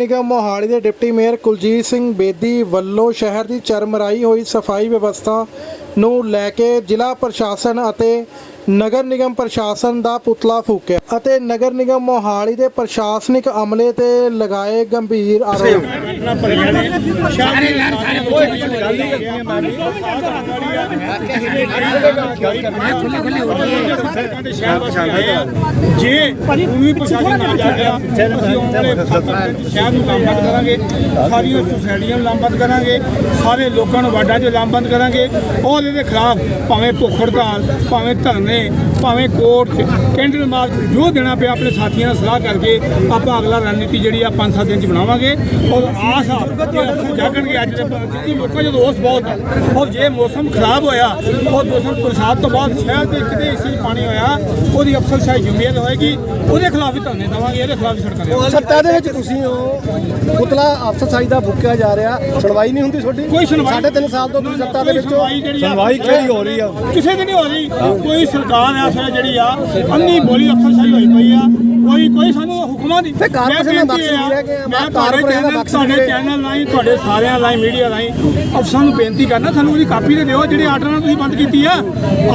ਨਿਗਮ ਮੋਹਾਲੀ ਦੇ deputy mayor Kuljit Singh Bedi ਵੱਲੋਂ ਸ਼ਹਿਰ ਦੀ ਚਰਮਰਾਈ ਹੋਈ ਸਫ਼ਾਈ ਵਿਵਸਥਾ ਨੂੰ ਲੈ ਕੇ ਜ਼ਿਲ੍ਹਾ ਪ੍ਰਸ਼ਾਸਨ ਅਤੇ ਨਗਰ ਨਿਗਮ ਪ੍ਰਸ਼ਾਸਨ ਦਾ ਪੁਤਲਾ ਫੂਕਿਆ ਅਤੇ ਨਗਰ ਨਿਗਮ ਮੋਹਾਲੀ ਦੇ ਪ੍ਰਸ਼ਾਸਨਿਕ ਅਮਲੇ ਤੇ ਲਗਾਏ ਗੰਭੀਰ ਆਰੋਪ। ਜੇ ਭੂਮੀ ਪ੍ਰਸ਼ਾਸਨ ਨਾ ਜਾਗਿਆ ਅਸੀਂ ਉਹਨੇ ਸ਼ਹਿਰ ਨੂੰ ਲਾਮਬੰਦ ਕਰਾਂਗੇ ਸਾਰੀਆਂ ਸੁਸਾਇਟੀਆਂ ਨੂੰ ਲਾਮਬੰਦ ਕਰਾਂਗੇ ਸਾਰੇ ਲੋਕਾਂ ਨੂੰ ਵਾਰਡਾਂ 'ਚ ਲਾਮਬੰਦ ਕਰਾਂਗੇ ਔਰ ਇਹਦੇ ਖਿਲਾਫ ਭਾਵੇਂ ਭੁੱਖ ਹੜਤਾਲ ਭਾਵੇਂ ਧਰਨੇ নিয়ে ਭਾਵੇਂ ਕੋਰਟ 'ਚ ਕੈਂਡਲ ਮਾਰਚ ਜੋ ਦੇਣਾ ਪਿਆ ਆਪਣੇ ਸਾਥੀਆਂ ਨਾਲ ਸਲਾਹ ਕਰਕੇ ਆਪਾਂ ਅਗਲਾ ਰਣਨੀਤੀ ਜਿਹੜੀ ਆ 5-7 ਦਿਨ 'ਚ ਬਣਾਵਾਂਗੇ। ਔਰ ਆਸ ਆ ਕਿ ਅਫਸਰ ਜਾਗਣਗੇ ਅੱਜ ਦੇ ਕਿਉਂਕਿ ਲੋਕਾਂ 'ਚ ਰੋਸ ਬਹੁਤ ਆ। ਔਰ ਜੇ ਮੌਸਮ ਖਰਾਬ ਹੋਇਆ ਔਰ ਮੌਸਮ ਬਰਸਾਤ ਤੋਂ ਬਾਅਦ ਸ਼ਹਿਰ ਦੇ ਕਿਤੇ ਏਸੀ ਪਾਣੀ ਹੋਇਆ ਉਹਦੀ ਅਫਸਰਸ਼ਾਹੀ ਜ਼ਿੰਮੇਵਾਰ ਹੋਏਗੀ। ਉਹਦੇ ਖਿਲਾਫ ਵੀ ਧਰਨੇ ਦੇਵਾਂਗੇ ਇਹਦੇ ਖਿਲਾਫ ਵੀ ਸੜਕਾਂ ਦੇ ਸੱਤਾ ਦੇ ਵਿੱਚ ਤੁਸੀਂ ਹੋ ਪੁਤਲਾ ਅਫਸਰਸਾਈ ਦਾ ਬੁੱਕਿਆ ਜਾ ਰਿਹਾ। ਸੁਣਵਾਈ ਨਹੀਂ ਹੁੰਦੀ ਤੁਹਾਡੀ? ਕੋਈ ਸੁਣਵਾਈ ਸਾਢੇ ਤਿੰਨ ਸਾਲ ਤੋਂ ਤੁਸੀਂ ਸੱਤਾ ਦੇ ਵਿੱਚ ਸੁਣਵਾਈ ਕਿਹੜੀ ਹੋ ਰਹੀ ਆ? ਕਿਸੇ ਦੀ ਨਹੀਂ ਹੋ ਰਹੀ। ਕੋਈ ਸਰਕਾਰ ਆ ਸਰ ਜਿਹੜੀ ਆ ਅੰਨੀ ਬੋਲੀ ਅਫਸਰਸ਼ਾਹੀ ਹੋਈ ਪਈ ਆ। ਸਾਨੂੰ ਹੁਕਮਾਂ ਦੀ ਫਿਰ ਕਾਰਪੋਰੇਸ਼ਨ ਮੈਂ ਦਾ ਬੇਨਤੀ ਮਕਸਦ ਆ, ਇਹ ਹੈ ਕਿ ਮੈਂ ਆਪਾਂ ਤੁਹਾਡੇ ਕਾਰਪੋਰੇਸ਼ਨ ਦਾ ਚੈਨਲ ਮਕਸਦ ਤੁਹਾਡੇ ਇਹ- ਚੈਨਲ ਰਾਹੀਂ ਤੁਹਾਡੇ ਸਾਰਿਆਂ ਰਾਹੀਂ ਮੀਡੀਆ ਰਾਹੀਂ ਅਫਸਰਾਂ ਨੂੰ ਬੇਨਤੀ ਕਰਨਾ ਸਾਨੂੰ ਉਹਦੀ ਕਾਪੀ ਦੇ ਦਿਓ ਜਿਹੜੇ ਆਰਡਰ ਨਾਲ ਤੁਸੀਂ ਬੰਦ ਕੀਤੀ ਆ।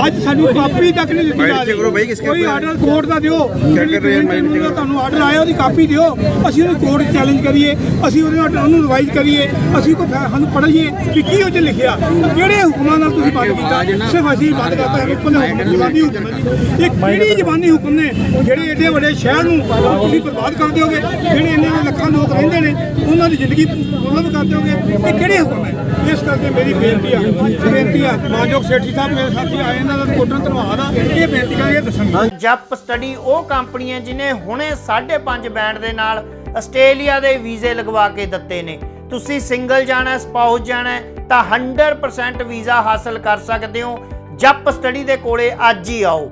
ਅੱਜ ਸਾਨੂੰ ਕਾਪੀ ਤੱਕ ਨਹੀਂ ਦਿੱਤੀ ਜਾ ਰਹੀ। ਕੋਈ ਆਰਡਰ ਕੋਰਟ ਦਾ ਦਿਓ ਜਿਹੜੀ ਟ੍ਰੇਨ ਦਾ ਤੁਹਾਨੂੰ ਆਰਡਰ ਆਇਆ ਉਹਦੀ ਕਾਪੀ ਦਿਓ। ਅਸੀਂ ਉਹਨੂੰ ਕੋਰਟ ਚੈਲੰਜ ਕਰੀਏ ਅਸੀਂ ਉਹਦੇ ਆਰਡਰ ਉਹਨੂੰ ਰਿਵਾਈਜ਼ ਕਰੀਏ ਅਸੀਂ ਕੋਈ ਸਾਨੂੰ ਪੜ੍ਹੀਏ ਕਿ ਕੀ ਉਹ ਚ ਲਿਖਿਆ। ਕਿਹੜੇ ਹੁਕਮਾਂ ਨਾਲ ਤੁਸੀਂ ਬੰਦ ਕੀਤਾ? ਸਿਰਫ ਅਸੀਂ ਬੰਦ ਕਰਤਾ ਹੈ ਹੁਕਮ ਹੁਕਮ ਜ਼ਬਾਨੀ ਹੁਕਮ ਹੈ ਜੀ ਇਹ ਕਿਹੜੀ ਜ਼ਬਾਨੀ ਹੁਕਮ ਨੇ ਜਿਹੜੇ ਏਡੇ ਵੱਡੇ ਸ਼ਹਿਰ ਨੂੰ ਤੁਸੀਂ ਬਰਬਾਦ ਕਰ ਦਿਓਗੇ? ਜਿਹੜੇ ਇੰਨੇ ਲੱਖਾਂ ਲੋਕ ਰਹਿੰਦੇ ਨੇ, ਉਹਨਾਂ ਦੀ ਜ਼ਿੰਦਗੀ ਮੁਲਮ ਕਰ ਦਿਓਗੇ? ਇਹ ਕਿਹੜੇ ਹੁਕਮ ਹੈ? ਇਸ ਕਰਕੇ ਮੇਰੀ ਬੇਨਤੀ ਆ ਬੇਨਤੀ ਆ, ਮਾਨਯੋਗ ਸੇਠੀ ਸਾਹਿਬ, ਮੇਰੇ ਸਾਥੀ ਆਏ ਇਹਨਾਂ ਦਾ ਕੋਟਨ ਧੰਨਵਾਦ ਆ, ਇਹ ਬੇਨਤੀ ਕਰਾਂਗੇ ਦੱਸਣ ਜੱਪ ਸਟੱਡੀ ਉਹ ਕੰਪਨੀ ਹੈ ਜਿਨੇ ਹੁਣੇ 5.5 ਬੈਂਡ ਦੇ ਨਾਲ ਆਸਟ੍ਰੇਲੀਆ ਦੇ ਵੀਜ਼ੇ ਲਗਵਾ ਕੇ ਦਿੱਤੇ ਨੇ। ਤੁਸੀਂ ਸਿੰਗਲ ਜਾਣਾ, ਸਪਾਊਸ ਜਾਣਾ, ਤਾਂ 100% ਵੀਜ਼ਾ ਹਾਸਲ ਕਰ ਸਕਦੇ ਹੋ। ਜੱਪ ਸਟੱਡੀ ਦੇ ਕੋਲੇ ਅੱਜ ਹੀ ਆਓ।